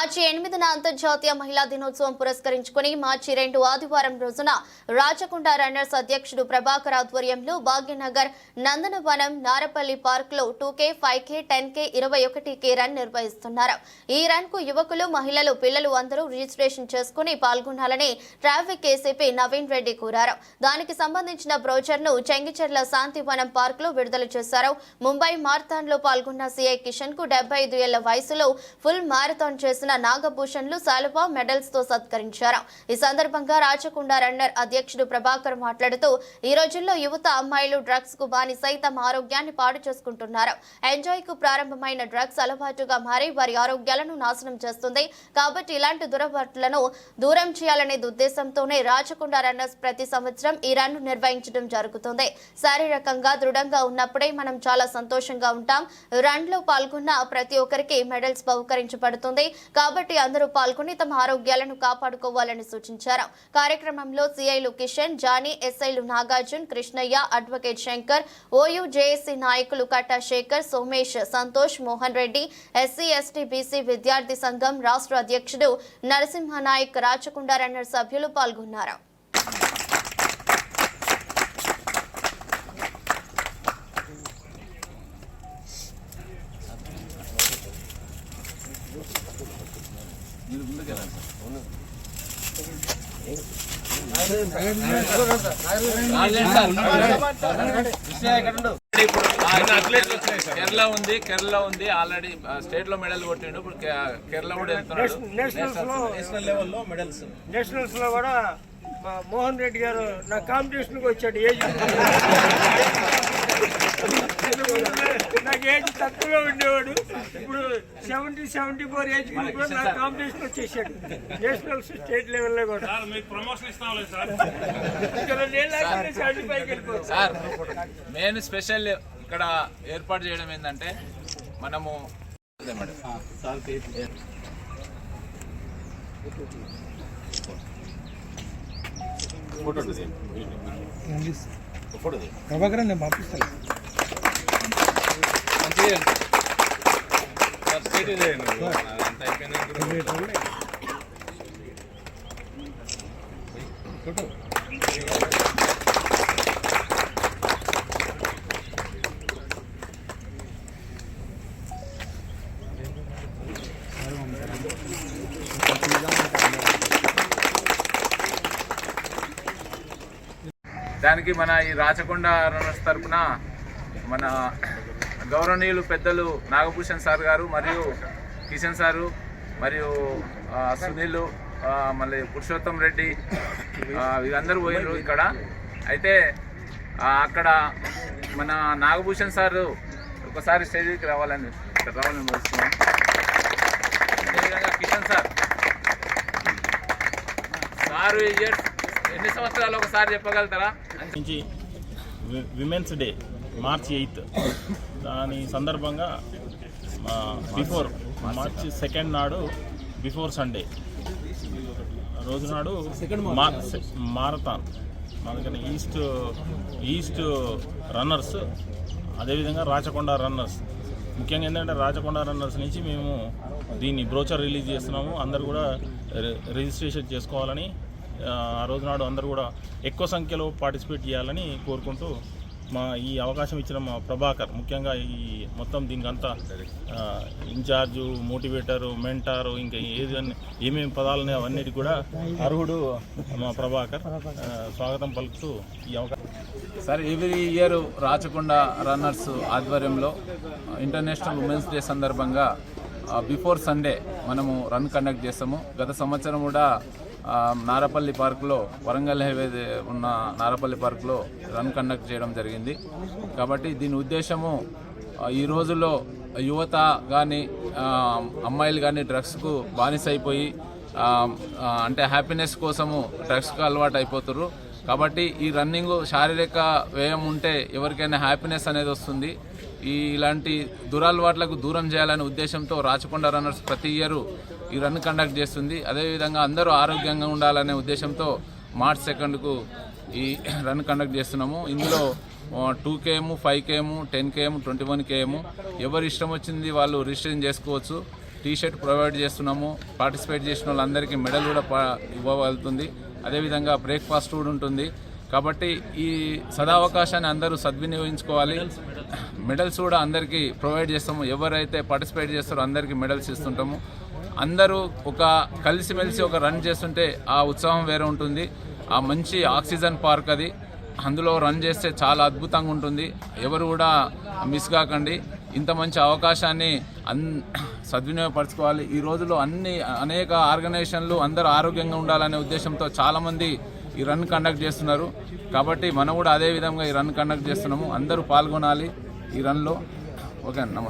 మార్చి ఎనిమిదిన అంతర్జాతీయ మహిళా దినోత్సవం పురస్కరించుకుని మార్చి రెండు ఆదివారం రోజున రాచకొండ రన్నర్స్ అధ్యక్షుడు ప్రభాకర్ ఆధ్వర్యంలో భాగ్యనగర్ నందనవనం నారపల్లి పార్క్లో two K five K ten K ఇరవై ఒకటి కే రన్ నిర్వహిస్తున్నారు. ఈ రన్కు యువకులు మహిళలు పిల్లలు అందరూ రిజిస్ట్రేషన్ చేసుకుని పాల్గొనాలని ట్రాఫిక్ ఏసీపీ నవీన్ రెడ్డి కోరారు. దానికి సంబంధించిన బ్రోచర్ను చెంగిచెర్ల శాంతివనం పార్క్లో విడుదల చేశారు. ముంబై మారథాన్లో పాల్గొన్న సీఐ కిషన్కు డెబ్బై ఐదు ఏళ్ళ వయసులో ఫుల్ మారథాన్ చేసిన నాగభూషణ్లు సాలువా మెడల్స్తో సత్కరించారు. ఈ సందర్భంగా రాచకొండ రన్నర్ అధ్యక్షుడు ప్రభాకర్ మాట్లాడుతూ ఈ రోజుల్లో యువత అమ్మాయిలు డ్రగ్స్కు బాని సైతం ఆరోగ్యాన్ని పాడు చేసుకుంటున్నారు. ఎంజాయ్కు ప్రారంభమైన డ్రగ్స్ అలవాటుగా మారి వారి ఆరోగ్యాలను నాశనం చేస్తుంది. కాబట్టి ఇలాంటి దురలవాట్లను దూరం చేయాలనే ఉద్దేశంతోనే రాచకొండ రన్నర్స్ ప్రతి సంవత్సరం ఈ రన్ నిర్వహించడం జరుగుతుంది. శారీరకంగా దృఢంగా ఉన్నప్పుడే మనం చాలా సంతోషంగా ఉంటాం. రన్లో పాల్గొన్న ప్రతి ఒక్కరికి మెడల్స్ బహుకరించబడుతుంది. కాబట్టి అందరూ పాల్గొని తమ ఆరోగ్యాలను కాపాడుకోవాలని సూచించారు. కార్యక్రమంలో సిఐలు కిషన్ జానీ ఎస్ఐలు Nagarjun Krishnaiah advocate Shankar OU JAC నాయకులు Katta Shekar Somesh Santosh Mohan Reddy SC ST BC విద్యార్థి సంఘం రాష్ట్ర అధ్యక్షుడు నరసింహ నాయక్ రాచకొండ రన్నర్ సభ్యులు పాల్గొన్నారు. కేరళ ఉంది కేరళ ఉంది ఆల్రెడీ స్టేట్లో మెడల్ కొట్టిండు. ఇప్పుడు కేరళ కూడా వెళ్తున్నాడు. నేషనల్ లెవెల్లో మెడల్స్ నేషనల్స్లో కూడా మోహన్ రెడ్డి గారు నా కాంపిటీషన్కి వచ్చాడు ఏజ్ ఏజ్ తక్కువగా ఉండేవాడు. ఇప్పుడు సెవెంటీ సెవెంటీ ఫోర్ ఏజ్ గ్రూప్లో నా కాంపిటీషన్ వచ్చేసాడు. నేషనల్స్ స్టేట్ లెవెల్లో కూడా. సార్ మెయిన్ స్పెషల్ ఇక్కడ ఏర్పాటు చేయడం ఏంటంటే మనము మేడం. ప్రభాకర్ నేను పంపిస్తాను సార్ స్టేట్ చేయండి అంత అయిపోయినాక దానికి మన ఈ రాచకొండ రన్నర్స్ తరపున మన గౌరవనీయులు పెద్దలు నాగభూషణ్ సార్ గారు మరియు కిషన్ సారు మరియు సునీల్ మళ్ళీ పురుషోత్తం రెడ్డి వీళ్ళందరూ పోయినారు ఇక్కడ. అయితే అక్కడ మన నాగభూషణ్ సారు ఒకసారి స్టేజ్కి రావాలని ఇక్కడ రావాలని కోరుతున్నాం అదేవిధంగా కిషన్ సార్. సారు ఎన్ని సంవత్సరాలు ఒకసారి చెప్పగలుగుతారా? Women's day. March eighth. దాని సందర్భంగా బిఫోర్ మార్చ్ సెకండ్ నాడు బిఫోర్ సండే. రోజు నాడు మారథాన్. మా దగ్గర ఈస్ట్ ఈస్ట్ రన్నర్స్ అదేవిధంగా రాచకొండ రన్నర్స్. ముఖ్యంగా ఏంటంటే రాచకొండ రన్నర్స్ నుంచి మేము దీన్ని బ్రోచర్ రిలీజ్ చేస్తున్నాము. అందరు కూడా రి- రిజిస్ట్రేషన్ చేసుకోవాలని ఆ, ఆ రోజు నాడు అందరూ కూడా ఎక్కువ సంఖ్యలో పార్టిసిపేట్ చేయాలని కోరుకుంటూ మా ఈ అవకాశం ఇచ్చిన మా ప్రభాకర్ ముఖ్యంగా ఈ మొత్తం దీనికంతా ఇన్ఛార్జు మోటివేటరు మెంటారు ఇంకా ఏది ఏమేమి పదాలు అవన్నీ కూడా అర్హుడు మా ప్రభాకర్. స్వాగతం పలుకుతూ ఈ అవకాశం sir every year Rachakonda runners ఆధ్వర్యంలో ఇంటర్నేషనల్ ఉమెన్స్ డే సందర్భంగా బిఫోర్ సండే మనము రన్ కండక్ట్ చేస్తాము. గత సంవత్సరం కూడా నారపల్లి పార్క్లో వరంగల్ హైవే ఉన్న నారపల్లి పార్క్లో రన్ కండక్ట్ చేయడం జరిగింది. కాబట్టి దీని ఉద్దేశము ఈ రోజుల్లో యువత కానీ అమ్మాయిలు కానీ డ్రగ్స్కు బానిస అయిపోయి అంటే హ్యాపీనెస్ కోసము డ్రగ్స్కు అలవాటు అయిపోతారు కాబట్టి ఈ రన్నింగ్ శారీరక వ్యయం ఉంటే ఎవరికైనా హ్యాపీనెస్ అనేది వస్తుంది. ఈ ఇలాంటి దురలవాట్లకు దూరం చేయాలనే ఉద్దేశంతో రాచకొండ రన్నర్స్ ప్రతి ఇయర్ ఈ రన్ కండక్ట్ చేస్తుంది. అదేవిధంగా అందరూ ఆరోగ్యంగా ఉండాలనే ఉద్దేశంతో మార్చ్ సెకండ్కు ఈ రన్ కండక్ట్ చేస్తున్నాము. ఇందులో two KM five KM ten KM twenty one KM ఎవరు ఇష్టం వచ్చింది వాళ్ళు రిజిస్ట్రేషన్ చేసుకోవచ్చు. టీ షర్ట్ ప్రొవైడ్ చేస్తున్నాము. పార్టిసిపేట్ చేసిన వాళ్ళందరికీ మెడల్ కూడా ఇవ్వగలుగుతుంది. అదేవిధంగా బ్రేక్ఫాస్ట్ కూడా ఉంటుంది. కాబట్టి ఈ సదావకాశాన్ని అందరూ సద్వినియోగించుకోవాలి. మెడల్స్ కూడా అందరికీ ప్రొవైడ్ చేస్తాము. ఎవరైతే పార్టిసిపేట్ చేస్తారో అందరికీ మెడల్స్ ఇస్తుంటాము. అందరూ ఒక కలిసిమెలిసి ఒక రన్ చేస్తుంటే ఆ ఉత్సాహం వేరే ఉంటుంది. ఆ మంచి ఆక్సిజన్ పార్క్ అది. అందులో రన్ చేస్తే చాలా అద్భుతంగా ఉంటుంది. ఎవరు కూడా మిస్ కాకండి. ఇంత మంచి అవకాశాన్ని అన్ సద్వినియోగపరచుకోవాలి. ఈ రోజులో అన్ని అనేక ఆర్గనైజేషన్లు అందరూ ఆరోగ్యంగా ఉండాలనే ఉద్దేశంతో చాలామంది ఈ రన్ కండక్ట్ చేస్తున్నారు. కాబట్టి మనం కూడా అదే విధంగా ఈ రన్ కండక్ట్ చేస్తున్నాము. అందరూ పాల్గొనాలి ఈ రన్లో. ఓకే నమస్తే.